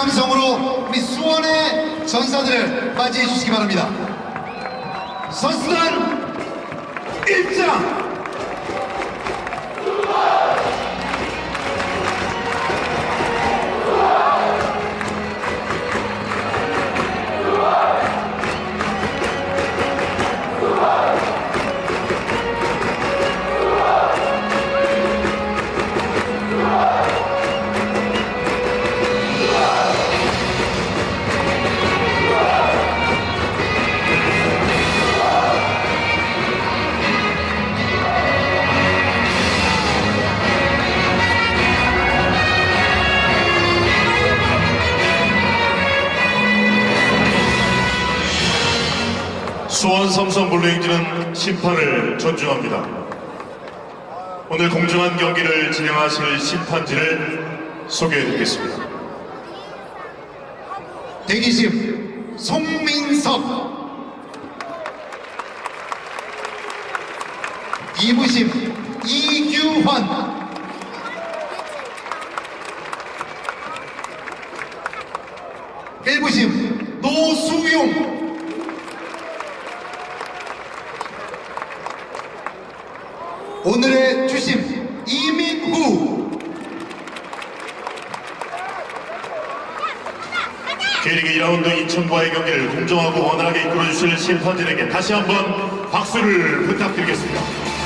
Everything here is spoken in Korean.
함성으로 우리 수원의 전사들을 맞이해 주시기 바랍니다. 선수단 입장! 수원 삼성 블루잉즈는 심판을 존중합니다. 오늘 공정한 경기를 진행하실 심판진을 소개해드리겠습니다. 대기실 송민석 이부심 이규환 일부심 노수용 오늘의 주심 이민후 K리그 2라운드 인천과의 경기를 공정하고 원활하게 이끌어주실 심판진에게 다시 한번 박수를 부탁드리겠습니다.